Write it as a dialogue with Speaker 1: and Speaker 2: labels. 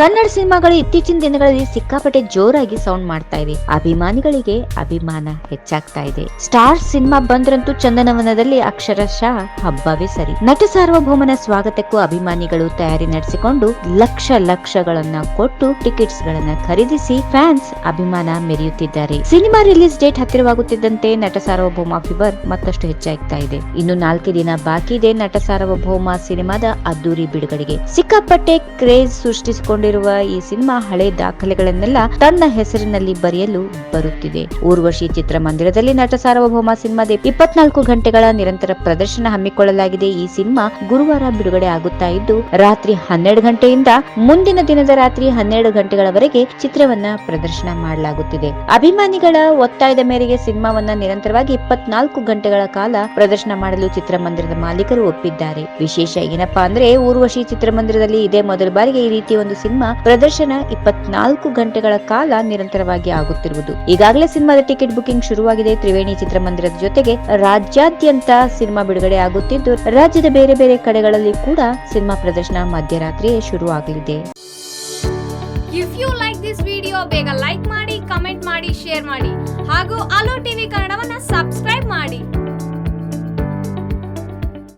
Speaker 1: ಕನ್ನಡ ಸಿನಿಮಾಗಳು ಇತ್ತೀಚಿನ ದಿನಗಳಲ್ಲಿ ಸಿಕ್ಕಾಪಟ್ಟೆ ಜೋರಾಗಿ ಸೌಂಡ್ ಮಾಡ್ತಾ ಇದೆ ಅಭಿಮಾನಿಗಳಿಗೆ ಅಭಿಮಾನ ಹೆಚ್ಚಾಗ್ತಾ ಇದೆ. ಸ್ಟಾರ್ ಸಿನಿಮಾ ಬಂದ್ರಂತೂ ಚಂದನವನದಲ್ಲಿ ಅಕ್ಷರಶಃ ಹಬ್ಬವೇ ಸರಿ. ನಟ ಸಾರ್ವಭೌಮನ ಸ್ವಾಗತಕ್ಕೂ ಅಭಿಮಾನಿಗಳು ತಯಾರಿ ನಡೆಸಿಕೊಂಡು ಲಕ್ಷ ಲಕ್ಷಗಳನ್ನ ಕೊಟ್ಟು ಟಿಕೆಟ್ಸ್ ಗಳನ್ನ ಖರೀದಿಸಿ ಫ್ಯಾನ್ಸ್ ಅಭಿಮಾನ ಮೆರೆಯುತ್ತಿದ್ದಾರೆ. ಸಿನಿಮಾ ರಿಲೀಸ್ ಡೇಟ್ ಹತ್ತಿರವಾಗುತ್ತಿದ್ದಂತೆ ನಟ ಸಾರ್ವಭೌಮ ಫೀವರ್ ಮತ್ತಷ್ಟು ಹೆಚ್ಚಾಗ್ತಾ ಇದೆ. ಇನ್ನು ನಾಲ್ಕು ದಿನ ಬಾಕಿ ಇದೆ ನಟ ಸಾರ್ವಭೌಮ ಸಿನಿಮಾದ ಅದ್ದೂರಿ ಬಿಡುಗಡೆಗೆ. ಸಿಕ್ಕಾಪಟ್ಟೆ ಕ್ರೇಜ್ ಸೃಷ್ಟಿಸಿಕೊಂಡಿರುವ ಈ ಸಿನಿಮಾ ಹಳೆ ದಾಖಲೆಗಳನ್ನೆಲ್ಲ ತನ್ನ ಹೆಸರಿನಲ್ಲಿ ಬರೆಯಲು ಬರುತ್ತಿದೆ. ಊರ್ವಶಿ ಚಿತ್ರಮಂದಿರದಲ್ಲಿ ನಟ ಸಾರ್ವಭೌಮ ಸಿನಿಮಾದ ಇಪ್ಪತ್ನಾಲ್ಕು ಗಂಟೆಗಳ ನಿರಂತರ ಪ್ರದರ್ಶನ ಹಮ್ಮಿಕೊಳ್ಳಲಾಗಿದೆ. ಈ ಸಿನಿಮಾ ಗುರುವಾರ ಬಿಡುಗಡೆ ಆಗುತ್ತಾ ಇದ್ದು, ರಾತ್ರಿ ಹನ್ನೆರಡು ಗಂಟೆಯಿಂದ ಮುಂದಿನ ದಿನದ ರಾತ್ರಿ ಹನ್ನೆರಡು ಗಂಟೆಗಳವರೆಗೆ ಚಿತ್ರವನ್ನ ಪ್ರದರ್ಶನ ಮಾಡಲಾಗುತ್ತಿದೆ. ಅಭಿಮಾನಿಗಳ ಒತ್ತಾಯದ ಮೇರೆಗೆ ಸಿನಿಮಾವನ್ನ ನಿರಂತರವಾಗಿ ಇಪ್ಪತ್ನಾಲ್ಕು ಗಂಟೆಗಳ ಕಾಲ ಪ್ರದರ್ಶನ ಮಾಡಲು ಚಿತ್ರಮಂದಿರದ ಮಾಲೀಕರು ಒಪ್ಪಿದ್ದಾರೆ. ವಿಶೇಷ ಏನಪ್ಪಾ ಅಂದ್ರೆ, ಊರ್ವಶಿ ಚಿತ್ರಮಂದಿರದಲ್ಲಿ ಇದೇ ಮೊದಲ ಬಾರಿಗೆ ಈ ರೀತಿಯ ಒಂದು ಸಿನಿಮಾ ಪ್ರದರ್ಶನ ಇಪ್ಪತ್ನಾಲ್ಕು ಗಂಟೆಗಳ ಕಾಲ ನಿರಂತರವಾಗಿ ಆಗುತ್ತಿರುವುದು. ಈಗಾಗಲೇ ಸಿನಿಮಾದ ಟಿಕೆಟ್ ಬುಕಿಂಗ್ ಶುರುವಾಗಿದೆ. ತ್ರಿವೇಣಿ ಚಿತ್ರಮಂದಿರದ ಜೊತೆಗೆ ರಾಜ್ಯಾದ್ಯಂತ ಸಿನಿಮಾ ಬಿಡುಗಡೆ ಆಗುತ್ತಿದ್ದು, ರಾಜ್ಯದ ಬೇರೆ ಬೇರೆ ಕಡೆಗಳಲ್ಲಿ ಕೂಡ ಸಿನಿಮಾ ಪ್ರದರ್ಶನ ಮಧ್ಯರಾತ್ರಿಯೇ ಶುರು ಆಗಲಿದೆ.
Speaker 2: If you like this video ಬೇಗ ಲೈಕ್ ಮಾಡಿ ಕಮೆಂಟ್ ಮಾಡಿ ಶೇರ್ ಮಾಡಿ. ಹಾಗೂ ಅಲೋ ಟಿವಿ ಕನ್ನಡವನ್ನ ಸಬ್ಸ್ಕ್ರೈಬ್ ಮಾಡಿ.